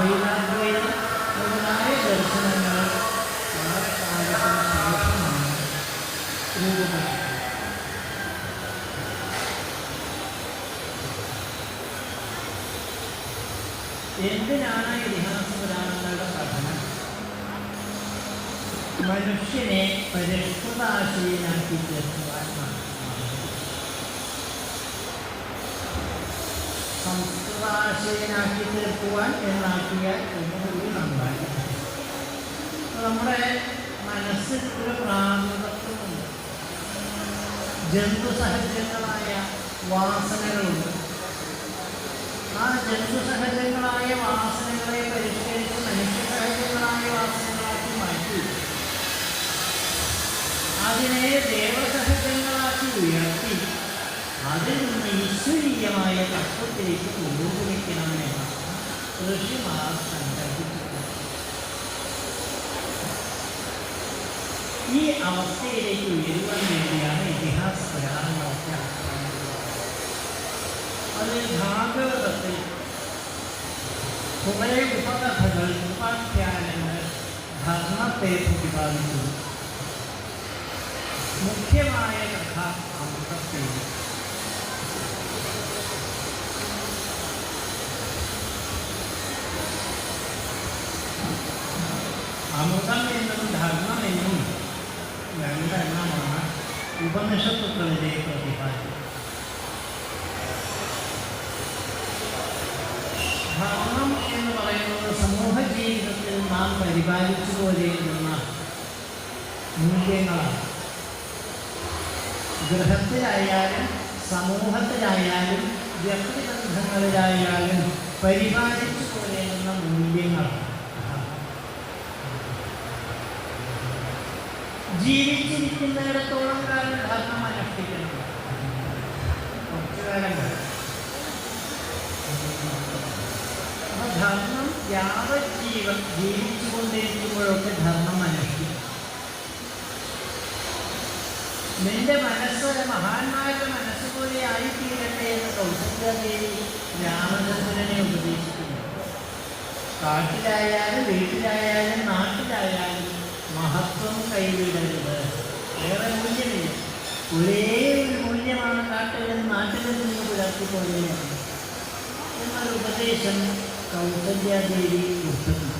എന്തിനാണ് മുതലായ ദർശനങ്ങൾ വളരെ കാലത്തിന് ശേഷമാണ് രൂപപ്പെട്ടത് എന്തിനാണ് ഇതിഹാസപുരാണങ്ങളുടെ പഠനം? മനുഷ്യനെ പരിഷ്കൃതാശയിലാക്കി തീർക്കുവാൻ സംസ്കൃതാശയനാക്കി തീർക്കുവാൻ എന്നാക്കിയ ഒന്നുകൂടി നന്നായി. നമ്മുടെ മനസ്സിൽ ഒരു പ്രാകൃതത്വമുണ്ട്. ജന്തുസഹജങ്ങളായ വാസനകളുണ്ട്. ആ ജന്തുസഹജങ്ങളായ വാസനകളെ പരിഷ്കരിച്ച് മനുഷ്യസഹജങ്ങളായ വാസനകളാക്കി മാറ്റി. അതിനെ ദേവസഹജങ്ങളാക്കി ഉയർത്തി. അതിൽ നിന്ന് प्रेषित लोगों में क्या है ऋषि महाराज संदर्भित ಈ ಅವಸ್ಥೆಯಲ್ಲಿ ಇರುವ ಮೇಲೆಯಾದ ಇತಿಹಾಸ ಭಾಗವತತೆ ಕುಮೇ ಉಪಕಥಗಳು ಉಪಾಖ್ಯಾನ ಧರ್ಮ ತೇ ಪ್ರತಿಪಾದಿಸುವುದು ಮುಖ್ಯമായ ಕಥಾ ಅಮೃತತೆ എന്നും ധർമ്മം എന്നും രണ്ടെണ്ണമാണ് ഉപനിഷത്തുക്കളിലെ പ്രതിപാദ്യം ധർമ്മം എന്ന് പറയുന്നത് സമൂഹ ജീവിതത്തിൽ നാം പരിപാലിച്ചു പോലെയുള്ള മൂല്യങ്ങളാണ് ഗൃഹത്തിലായാലും സമൂഹത്തിലായാലും വ്യക്തിബന്ധങ്ങളിലായാലും പരിപാലിച്ചു പോലെയുള്ള മൂല്യങ്ങളാണ് ജീവിച്ചിരിക്കുന്നിടത്തോളം കാലം ധർമ്മം അനുഷ്ഠിക്കണം. കുറച്ചു കാലം ധർമ്മം യാവജ്ജീവൻ ജീവിച്ചുകൊണ്ടിരിക്കുമ്പോഴൊക്കെ ധർമ്മം അനുഷ്ഠിക്കും. നിന്റെ മനസ്സ് മഹാന്മാരുടെ മനസ്സ് പോലെ ആയിത്തീരട്ടെ എന്ന് കൗസല്യദേവി രാമചന്ദ്രനെ ഉപദേശിക്കുന്നു. കാട്ടിലായാലും വീട്ടിലായാലും വരുന്നത് വേറെ മൂല്യമില്ല. ഒരേ ഒരു മൂല്യമാണ് കാട്ടിലും നാട്ടിലും നിന്ന് പുലർത്തിക്കൊള്ളുകയാണ് എന്നൊരു ഉപദേശം കൗസല്യാദേവി കൊടുത്തിട്ടുണ്ട്